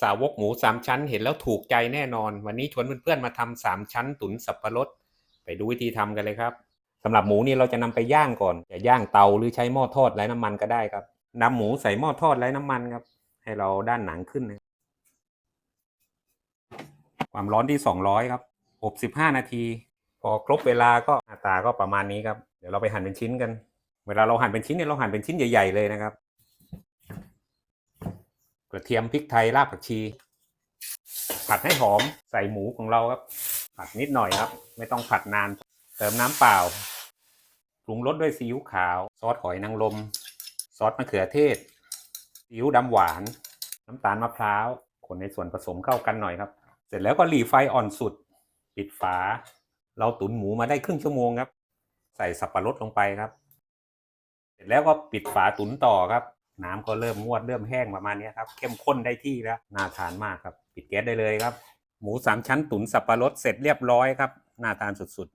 สาวกหมูสามชั้นเห็นแล้วถูกใจแน่นอน วันนี้ชวนเพื่อนๆมาทำสามชั้นตุ๋นสับปะรด ไปดูวิธีทำกันเลยครับสำหรับหมูนี่เราจะนำไปย่างก่อนจะย่างเตาหรือใช้หม้อทอดไร้น้ำมันก็ได้ครับนำหมูใส่หม้อทอดไร้น้ำมันครับ ให้เราด้านหนังขึ้นนะความร้อนที่ 200 ครับอบ 15 นาที พอครบเวลาก็หน้าตาก็ประมาณนี้ครับ เดี๋ยวเราไปหั่นเป็นชิ้นกัน เวลาเราหั่นเป็นชิ้นเนี่ยเราหั่นเป็นชิ้นใหญ่ ๆ เลยนะครับ ระเทียมพริกไทยรากผักชี ผัดให้หอมใส่หมูของเราครับ ผัดนิดหน่อยครับ ไม่ต้องผัดนาน เติมน้ำเปล่าปรุงรสด้วยซีอิ๊วขาว ซอสหอยนางรมซอสมะเขือเทศซีอิ๊วดำหวาน น้ำตาลมะพร้าวคนในส่วนผสมเข้ากันหน่อยครับ เสร็จแล้วก็หลีไฟอ่อนสุด ปิดฝา เราตุ๋นหมูมาได้ครึ่งชั่วโมงครับ ใส่สับปะรดลงไปครับ เสร็จแล้วก็ปิดฝาตุ๋นต่อครับ น้ำก็เริ่มงวดเริ่มแห้งประมาณนี้ครับ เข้มข้นได้ที่แล้วน่าทานมากครับ ปิดแก๊สได้เลยครับ หมูสามชั้นตุ๋นสับปะรดเสร็จเรียบร้อยครับน่าทานสุด